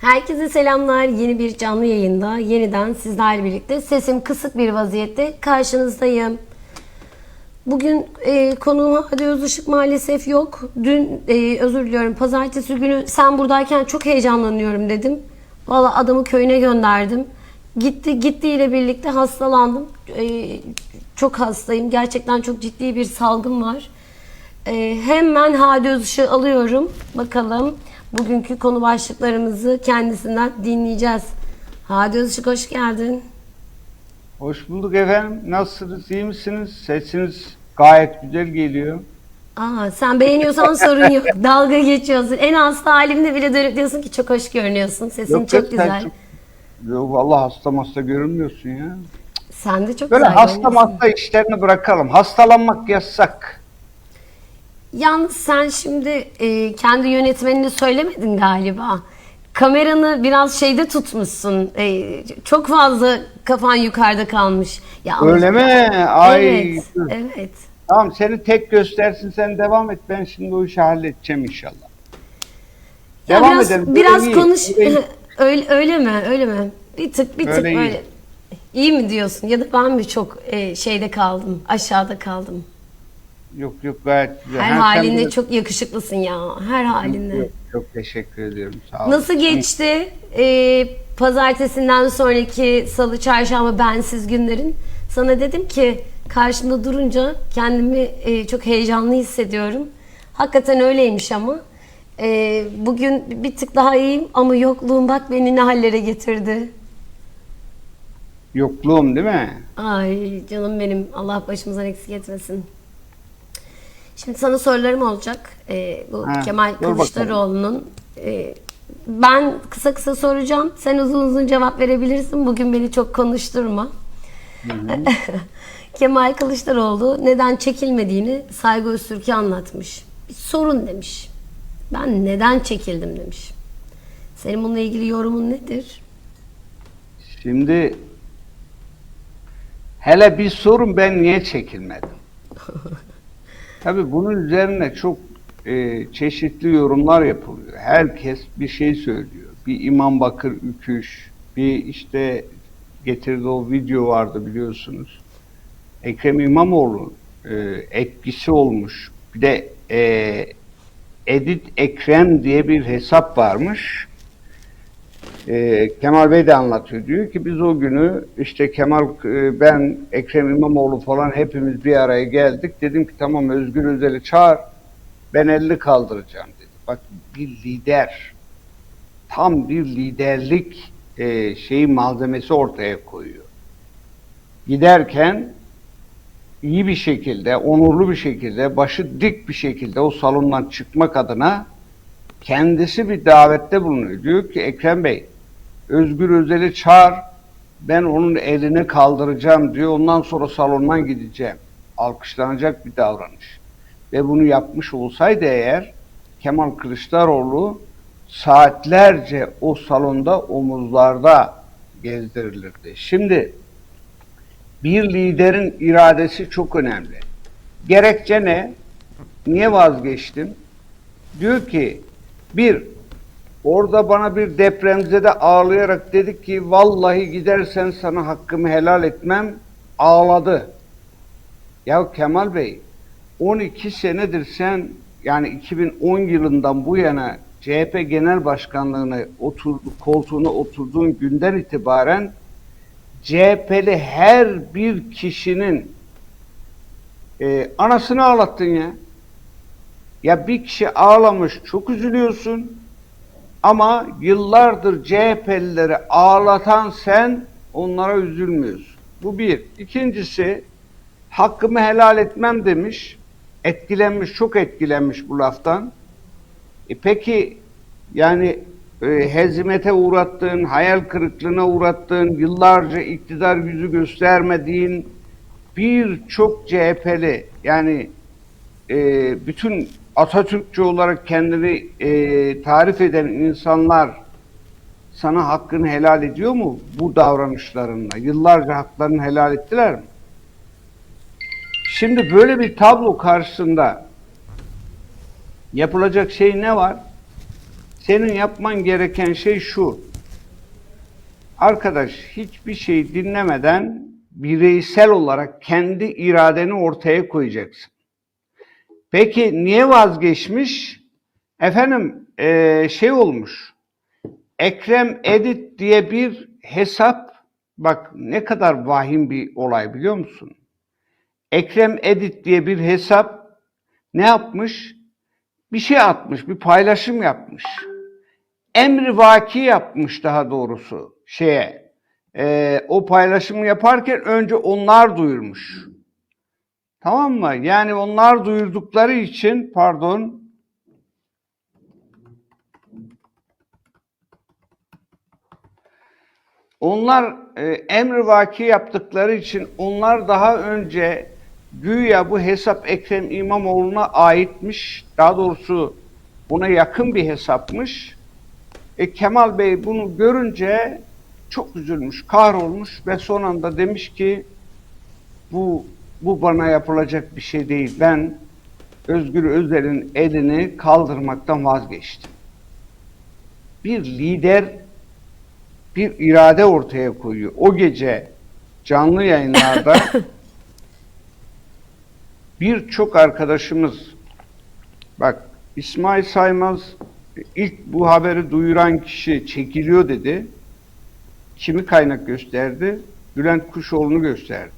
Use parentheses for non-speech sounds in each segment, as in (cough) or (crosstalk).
Herkese selamlar. Yeni bir canlı yayında yeniden sizlerle birlikte sesim kısık bir vaziyette karşınızdayım. Bugün e, konuğum Hadi Özışık maalesef yok. Dün e, özür diliyorum pazartesi günü sen buradayken çok heyecanlanıyorum dedim. Valla adamı köyüne gönderdim. Gitti gittiğiyle birlikte hastalandım. E, çok hastayım. Gerçekten çok ciddi bir salgın var. Ee, hemen Hadi Özışık'ı alıyorum. Bakalım bugünkü konu başlıklarımızı kendisinden dinleyeceğiz. Hadi Özışık hoş geldin. Hoş bulduk efendim. Nasılsınız? iyi misiniz? Sesiniz gayet güzel geliyor. Aa, sen beğeniyorsan (laughs) sorun yok. Dalga geçiyorsun. En hasta halimde bile dönüp diyorsun ki çok hoş görünüyorsun. Sesin çok sen güzel. çok- Yok vallahi hasta hasta görünmüyorsun ya. Sen de çok Böyle güzel hasta hasta işlerini bırakalım. Hastalanmak yasak. Yalnız sen şimdi e, kendi yönetmenini söylemedin galiba. Kameranı biraz şeyde tutmuşsun. E, çok fazla kafan yukarıda kalmış. Ya ama- Öyle mi? Ay. Evet, evet. Tamam seni tek göstersin sen devam et. Ben şimdi o işi halledeceğim inşallah. Ya Devam biraz, edelim. Böyle Biraz iyi, konuş. böyle iyi. (laughs) öyle, öyle mi? Öyle mi? Bir tık bir tık Öyle iyi. böyle. İyi mi diyorsun? Ya da ben mi çok e, şeyde kaldım? Aşağıda kaldım. Yok yok gayet güzel. Her sen halinde böyle- çok yakışıklısın ya. Her halinde. Yok, çok teşekkür ediyorum. Sağ olun. Nasıl geçti? E, pazartesinden sonraki salı, çarşamba bensiz günlerin. Sana dedim ki karşımda durunca kendimi e, çok heyecanlı hissediyorum. Hakikaten öyleymiş ama. E, bugün bir tık daha iyiyim ama yokluğum bak beni ne hallere getirdi. Yokluğum değil mi? Ay canım benim Allah başımızdan eksik etmesin. Şimdi sana sorularım olacak. Ee, bu Ha, Kemal. Kılıçdaroğlu'nun e, ben kısa kısa soracağım. Sen uzun uzun cevap verebilirsin. Bugün beni çok konuşturma. (laughs) Kemal Kılıçdaroğlu neden çekilmediğini Saygı Öztürk'e anlatmış. Bir sorun demiş. Ben neden çekildim demiş. Senin bununla ilgili yorumun nedir? Şimdi hele bir sorun ben niye çekilmedim? (laughs) Tabii bunun üzerine çok e, çeşitli yorumlar yapılıyor. Herkes bir şey söylüyor. Bir İmam Bakır Üküş, bir işte getirdiği o video vardı biliyorsunuz. Ekrem İmamoğlu e, etkisi olmuş. Bir de e, Edit Ekrem diye bir hesap varmış. Ee, Kemal Bey de anlatıyor. Diyor ki biz o günü işte Kemal e, ben Ekrem İmamoğlu falan hepimiz bir araya geldik. Dedim ki tamam Özgür Özel'i çağır. Ben 50 kaldıracağım dedi. Bak bir lider tam bir liderlik e, şeyi malzemesi ortaya koyuyor. Giderken iyi bir şekilde, onurlu bir şekilde, başı dik bir şekilde o salondan çıkmak adına kendisi bir davette bulunuyor. Diyor ki Ekrem Bey, Özgür Özel'i çağır, ben onun elini kaldıracağım diyor. Ondan sonra salondan gideceğim. Alkışlanacak bir davranış. Ve bunu yapmış olsaydı eğer Kemal Kılıçdaroğlu saatlerce o salonda omuzlarda gezdirilirdi. Şimdi bir liderin iradesi çok önemli. Gerekçe ne? Niye vazgeçtim? Diyor ki bir orada bana bir depremzede ağlayarak dedi ki vallahi gidersen sana hakkımı helal etmem ağladı. Ya Kemal Bey 12 senedir sen yani 2010 yılından bu yana CHP Genel Başkanlığına oturdu, koltuğuna oturduğun günden itibaren CHP'li her bir kişinin e, anasını ağlattın ya. Ya bir kişi ağlamış çok üzülüyorsun ama yıllardır CHP'lileri ağlatan sen onlara üzülmüyorsun. Bu bir. İkincisi hakkımı helal etmem demiş. Etkilenmiş, çok etkilenmiş bu laftan. E peki yani e, hezimete uğrattığın, hayal kırıklığına uğrattığın, yıllarca iktidar yüzü göstermediğin birçok CHP'li yani e, bütün Atatürkçü olarak kendini e, tarif eden insanlar sana hakkını helal ediyor mu bu davranışlarınla? Yıllarca haklarını helal ettiler mi? Şimdi böyle bir tablo karşısında yapılacak şey ne var? Senin yapman gereken şey şu. Arkadaş hiçbir şey dinlemeden bireysel olarak kendi iradeni ortaya koyacaksın. Peki niye vazgeçmiş? Efendim eee, şey olmuş. Ekrem Edit diye bir hesap bak ne kadar vahim bir olay biliyor musun? Ekrem Edit diye bir hesap ne yapmış? Bir şey atmış, bir paylaşım yapmış. Emri vaki yapmış daha doğrusu şeye. Ee, o paylaşımı yaparken önce onlar duyurmuş. Tamam mı? Yani onlar duyurdukları için pardon Onlar e, emri vaki yaptıkları için onlar daha önce güya bu hesap Ekrem İmamoğlu'na aitmiş. Daha doğrusu buna yakın bir hesapmış. E, Kemal Bey bunu görünce çok üzülmüş, kahrolmuş ve son anda demiş ki bu bu bana yapılacak bir şey değil. Ben Özgür Özel'in elini kaldırmaktan vazgeçtim. Bir lider bir irade ortaya koyuyor. O gece canlı yayınlarda (coughs) birçok arkadaşımız bak İsmail Saymaz ilk bu haberi duyuran kişi çekiliyor dedi. Kimi kaynak gösterdi? Bülent Kuşoğlu'nu gösterdi.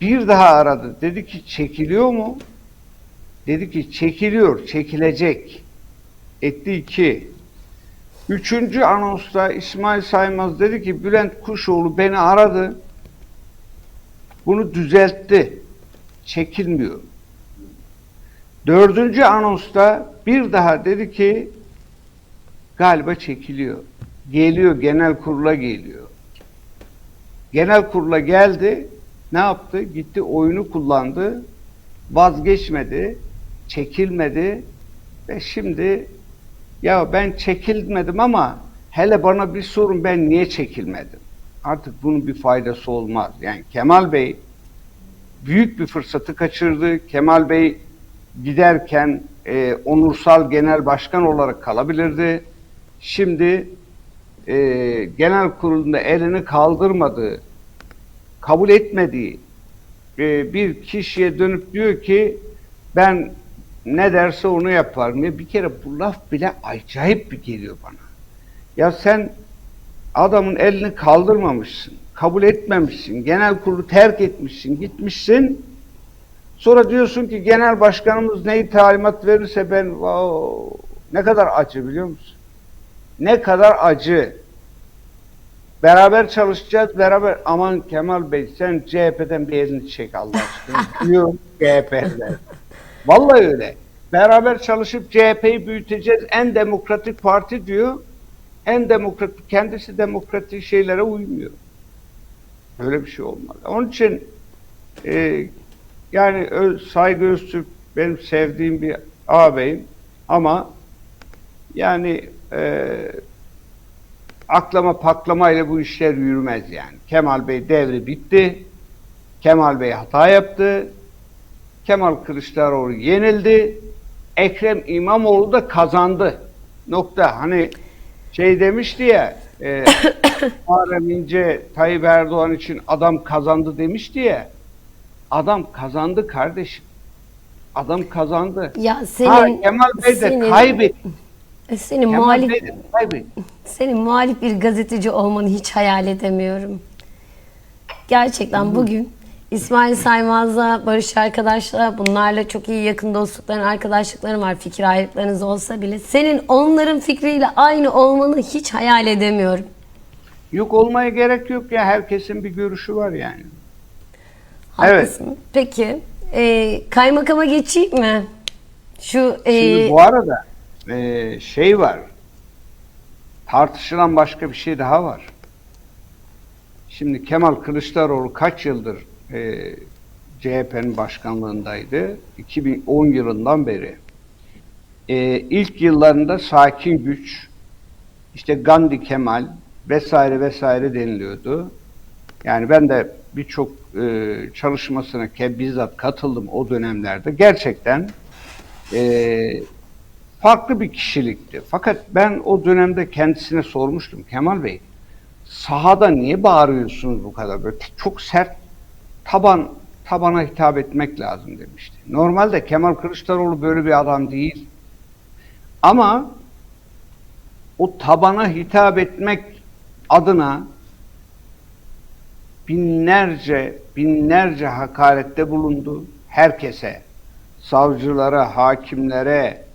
Bir daha aradı. Dedi ki çekiliyor mu? Dedi ki çekiliyor, çekilecek. Etti iki. Üçüncü anonsta İsmail Saymaz dedi ki Bülent Kuşoğlu beni aradı. Bunu düzeltti. Çekilmiyor. Dördüncü anonsta bir daha dedi ki galiba çekiliyor. Geliyor genel kurula geliyor. Genel kurula geldi. Ne yaptı? Gitti oyunu kullandı. Vazgeçmedi. Çekilmedi. Ve şimdi ya ben çekilmedim ama hele bana bir sorun ben niye çekilmedim? Artık bunun bir faydası olmaz. Yani Kemal Bey büyük bir fırsatı kaçırdı. Kemal Bey giderken e, onursal genel başkan olarak kalabilirdi. Şimdi e, genel kurulunda elini kaldırmadığı, kabul etmediği e, bir kişiye dönüp diyor ki ben ne derse onu yaparım. Ya bir kere bu laf bile acayip bir geliyor bana. Ya sen adamın elini kaldırmamışsın, kabul etmemişsin, genel kurulu terk etmişsin, gitmişsin. Sonra diyorsun ki genel başkanımız neyi talimat verirse ben wow, ne kadar acı biliyor musun? Ne kadar acı. Beraber çalışacağız, beraber aman Kemal Bey sen CHP'den bir elini çek Allah aşkına (laughs) diyor CHP'ler. Vallahi öyle. Beraber çalışıp CHP'yi büyüteceğiz. En demokratik parti diyor. En demokratik, kendisi demokratik şeylere uymuyor. Öyle bir şey olmaz. Onun için e, yani Saygı Öztürk benim sevdiğim bir ağabeyim ama yani e, aklama paklamayla bu işler yürümez yani. Kemal Bey devri bitti. Kemal Bey hata yaptı. Kemal Kılıçdaroğlu yenildi. Ekrem İmamoğlu da kazandı. Nokta. Hani şey demişti ya e, (coughs) Muharrem İnce Tayyip Erdoğan için adam kazandı demişti ya. Adam kazandı kardeşim. Adam kazandı. Ya senin ha, Kemal Bey de senin, kaybetti. Senin Kemal muhalif Bey de kaybetti. senin muhalif bir gazeteci olmanı hiç hayal edemiyorum. Gerçekten bugün İsmail Saymaz'la, Barış arkadaşla bunlarla çok iyi yakın dostlukların, arkadaşlıkların var. Fikir ayrılıklarınız olsa bile. Senin onların fikriyle aynı olmanı hiç hayal edemiyorum. Yok olmaya gerek yok ya. Herkesin bir görüşü var yani. Evet. Haklısın. Peki. e, kaymakama geçeyim mi? Şu e, Şimdi bu arada e, şey var. Tartışılan başka bir şey daha var. Şimdi Kemal Kılıçdaroğlu kaç yıldır e, CHP'nin başkanlığındaydı? 2010 yılından beri. E, ilk yıllarında sakin güç, işte Gandhi Kemal vesaire vesaire deniliyordu. Yani ben de birçok e, çalışmasına bizzat katıldım o dönemlerde. Gerçekten e, farklı bir kişilikti. Fakat ben o dönemde kendisine sormuştum. Kemal Bey, sahada niye bağırıyorsunuz bu kadar? Böyle çok sert taban tabana hitap etmek lazım demişti. Normalde Kemal Kılıçdaroğlu böyle bir adam değil. Ama o tabana hitap etmek adına binlerce binlerce hakarette bulundu herkese. Savcılara, hakimlere,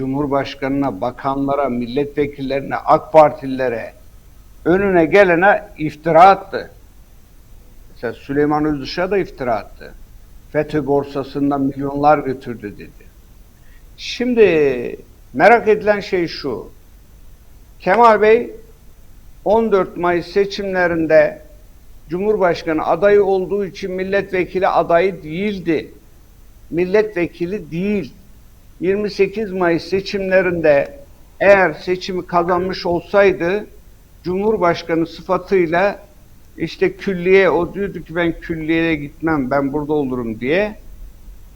Cumhurbaşkanına, bakanlara, milletvekillerine, AK Partililere önüne gelene iftira attı. Mesela Süleyman Özdış'a da iftira attı. FETÖ borsasından milyonlar götürdü dedi. Şimdi merak edilen şey şu. Kemal Bey 14 Mayıs seçimlerinde Cumhurbaşkanı adayı olduğu için milletvekili adayı değildi. Milletvekili değil. 28 Mayıs seçimlerinde eğer seçimi kazanmış olsaydı Cumhurbaşkanı sıfatıyla işte külliye o diyordu ki ben külliyeye gitmem ben burada olurum diye.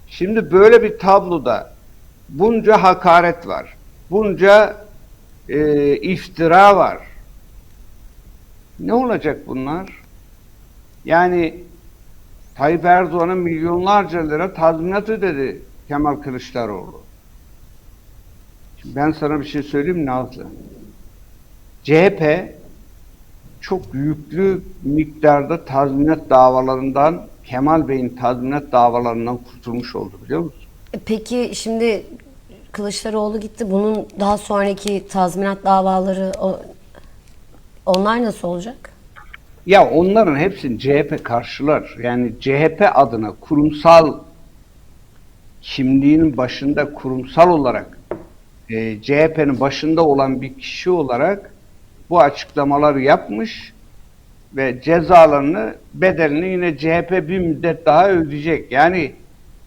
Şimdi böyle bir tabloda bunca hakaret var. Bunca e, iftira var. Ne olacak bunlar? Yani Tayyip Erdoğan'a milyonlarca lira tazminat ödedi Kemal Kılıçdaroğlu. Şimdi ben sana bir şey söyleyeyim mi Nazlı? CHP çok yüklü miktarda tazminat davalarından Kemal Bey'in tazminat davalarından kurtulmuş oldu biliyor musun? E, Peki şimdi Kılıçdaroğlu gitti. Bunun daha sonraki tazminat davaları o- onlar nasıl olacak? Ya onların hepsini CHP karşılar. Yani CHP adına kurumsal kimliğinin başında kurumsal olarak e, CHP'nin başında olan bir kişi olarak bu açıklamaları yapmış ve cezalarını bedelini yine CHP bir müddet daha ödeyecek. Yani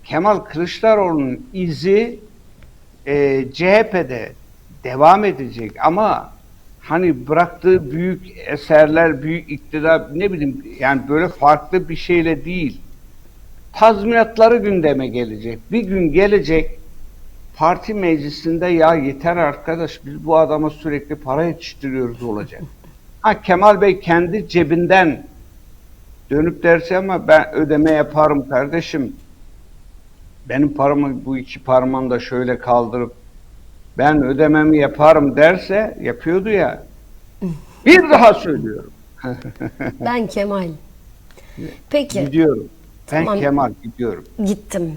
Kemal Kılıçdaroğlu'nun izi e, CHP'de devam edecek ama hani bıraktığı büyük eserler, büyük iktidar ne bileyim yani böyle farklı bir şeyle değil. Tazminatları gündeme gelecek. Bir gün gelecek parti meclisinde ya yeter arkadaş biz bu adama sürekli para yetiştiriyoruz olacak. (laughs) Ha Kemal Bey kendi cebinden dönüp derse ama ben ödeme yaparım kardeşim. Benim paramı bu iki parmağımı da şöyle kaldırıp ben ödememi yaparım derse yapıyordu ya. (laughs) Bir daha söylüyorum. (laughs) Ben Kemal. Peki Gidiyorum. Ben Tamam. Kemal gidiyorum. gittim.